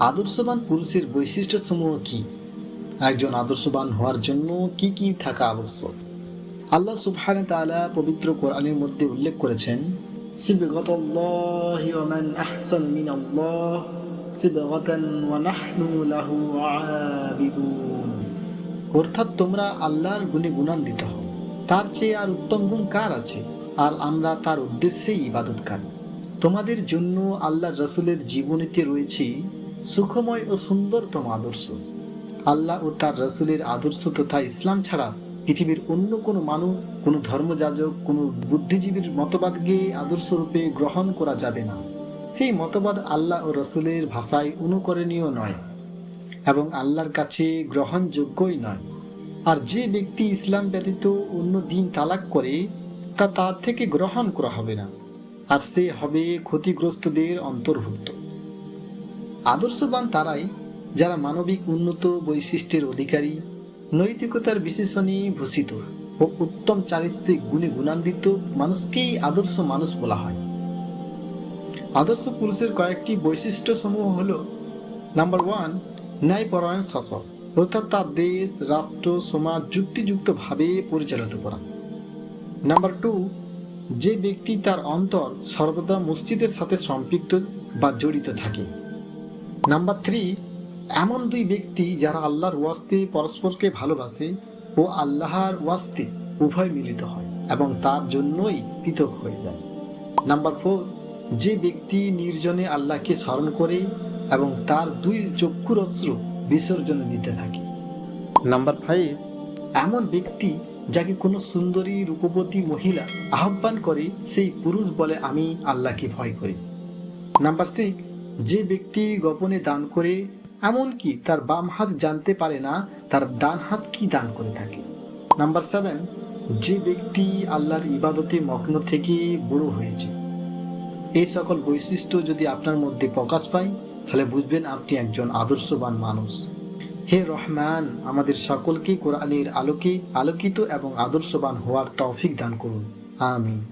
আদর্শবান পুরুষের বৈশিষ্ট্যসমূহ কি? একজন আদর্শবান হওয়ার জন্য কি কি থাকা আবশ্যক? আল্লাহ সুবহান তাআলা পবিত্র কোরআনের মধ্যে উল্লেখ করেছেন অর্থাৎ তোমরা আল্লাহর গুণে গুণান্বিত হও। তার চেয়ে আর উত্তম গুণ কার আছে? আর আমরা তার উদ্দেশ্যেই ইবাদত ইবাদতকারী। তোমাদের জন্য আল্লাহ রসুলের জীবনীতে রয়েছে সুখময় ও সুন্দরতম আদর্শ। আল্লাহ ও তার রসুলের আদর্শ তথা ইসলাম ছাড়া পৃথিবীর অন্য কোনো মানুষ, কোনো ধর্মযাজক, কোনো বুদ্ধিজীবীর মতবাদকে আদর্শ রূপে গ্রহণ করা যাবে না। সেই মতবাদ আল্লাহ ও রসুলের ভাষায় অনুকরণীয় নয় এবং আল্লাহর কাছে গ্রহণযোগ্যই নয়। আর যে ব্যক্তি ইসলাম ব্যতীত অন্য দিন তালাক করে, তা তার থেকে গ্রহণ করা হবে না। আর সে হবে ক্ষতিগ্রস্তদের অন্তর্ভুক্ত। আদর্শবান তারাই, যারা মানবিক উন্নত বৈশিষ্ট্যের অধিকারী, নৈতিকতার বিশেষণে ভূষিত ও উত্তম চারিত্রিক গুণে গুণান্বিত মানুষকেই আদর্শ মানুষ বলা হয়। আদর্শ পুরুষের কয়েকটি বৈশিষ্ট্য সমূহ হল, নাম্বার ওয়ান, ন্যায়পরায়ণ শাসক, অর্থাৎ তার দেশ, রাষ্ট্র, সমাজ যুক্তিযুক্তভাবে পরিচালিত করা। নাম্বার টু, যে ব্যক্তি তার অন্তর সর্বদা মসজিদের সাথে সম্পৃক্ত বা জড়িত থাকে। নাম্বার থ্রি এমন দুই ব্যক্তি যারা আল্লাহর ওয়াস্তে পরস্পরকে ভালোবাসে ও আল্লাহর ওয়াস্তে উভয় মিলিত হয় এবং তার জন্যই পৃথক হয়ে যায়। নাম্বার ফোর যে ব্যক্তি নির্জনে আল্লাহকে স্মরণ করে এবং তার দুই চক্ষুর অস্ত্র বিসর্জন দিতে থাকে। নাম্বার ফাইভ এমন ব্যক্তি যাকে কোনো সুন্দরী রূপবতী মহিলা আহ্বান করে, সেই পুরুষ বলে, আমি আল্লাহকে ভয় করি। নাম্বার সিক্স যে ব্যক্তি গোপনে দান করে, এমনকি তার বাম হাত জানতে পারে না, তার ডান হাত কি দান করে থাকে? নাম্বার সেভেন যে ব্যক্তি আল্লাহর ইবাদতে মগ্ন থেকে বড় হয়েছে। এই সকল বৈশিষ্ট্য যদি আপনার মধ্যে প্রকাশ পায়, তাহলে বুঝবেন আপনি একজন আদর্শবান মানুষ। হে রহমান, আমাদের সকলকে কোরআনের আলোকে আলোকিত এবং আদর্শবান হওয়ার তৌফিক দান করুন। আমিন।